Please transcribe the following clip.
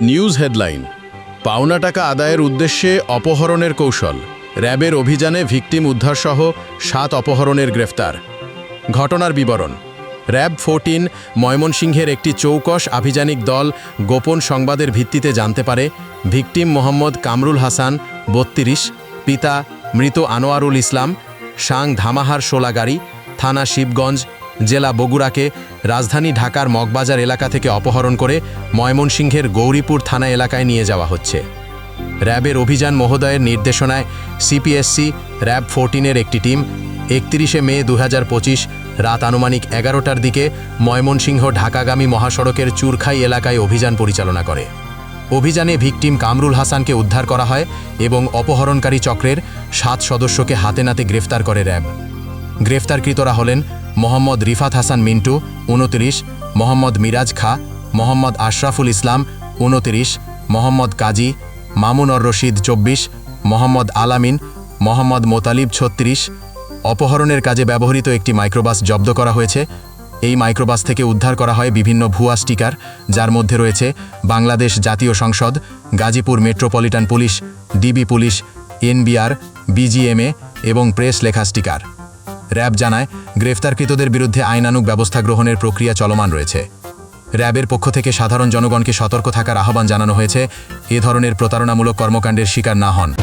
News headline, পাওনা টাকা আদায়ের উদ্দেশ্যে অপহরণের কৌশল, র্যাবের অভিযানে ভিকটিম উদ্ধারসহ সাত অপহরণের গ্রেফতার। ঘটনার বিবরণ, র্যাব ফোরটিন, ময়মনসিংহের একটি চৌকস আভিযানিক দল গোপন সংবাদের ভিত্তিতে জানতে পারে, ভিকটিম মোহাম্মদ কামরুল হাসান, বত্রিশ, পিতা মৃত আনোয়ারুল ইসলাম, সাং ধামাহার শোলাগাড়ি থানা শিবগঞ্জ জেলা বগুড়াকে রাজধানী ঢাকার মগবাজার এলাকা থেকে অপহরণ করে ময়মনসিংহের গৌরীপুর থানা এলাকায় নিয়ে যাওয়া হচ্ছে। র্যাবের অভিযান মহোদয়ের নির্দেশনায় সিপিএসসি র্যাব ফোরটিনের একটি টিম একত্রিশে মে দু পঁচিশ রাত আনুমানিক এগারোটার দিকে ময়মনসিংহ ঢাকাগামী মহাসড়কের চুরখাই এলাকায় অভিযান পরিচালনা করে। অভিযানে ভিকটিম কামরুল হাসানকে উদ্ধার করা হয় এবং অপহরণকারী চক্রের সাত সদস্যকে হাতে নাতে গ্রেফতার করে র্যাব। গ্রেফতারকৃতরা হলেন মোহাম্মদ রিফাত হাসান মিন্টু উনতিরিশ মোহাম্মদ মিরাজ খা, মোহাম্মদ আশরাফুল ইসলাম উনতিরিশ মোহাম্মদ কাজী মামুনর রশিদ চব্বিশ, মোহাম্মদ আলামিন, মোহাম্মদ মোতালিব ছত্রিশ। অপহরণের কাজে ব্যবহৃত একটি মাইক্রোবাস জব্দ করা হয়েছে। এই মাইক্রোবাস থেকে উদ্ধার করা হয় বিভিন্ন ভুয়া স্টিকার, যার মধ্যে রয়েছে বাংলাদেশ জাতীয় সংসদ, Gazipur metropolitan police, DB police, NBR, BGMEA এবং প্রেস লেখা স্টিকার। র্যাব জানায়, গ্রেফতারকৃতদের বিরুদ্ধে আইনানুক ব্যবস্থা গ্রহণের প্রক্রিয়া চলমান রয়েছে। র্যাবের পক্ষ থেকে সাধারণ জনগণকে সতর্ক থাকার আহ্বান জানানো হয়েছে। এ ধরনের প্রতারণামূলক কর্মকাণ্ডের শিকার না হন।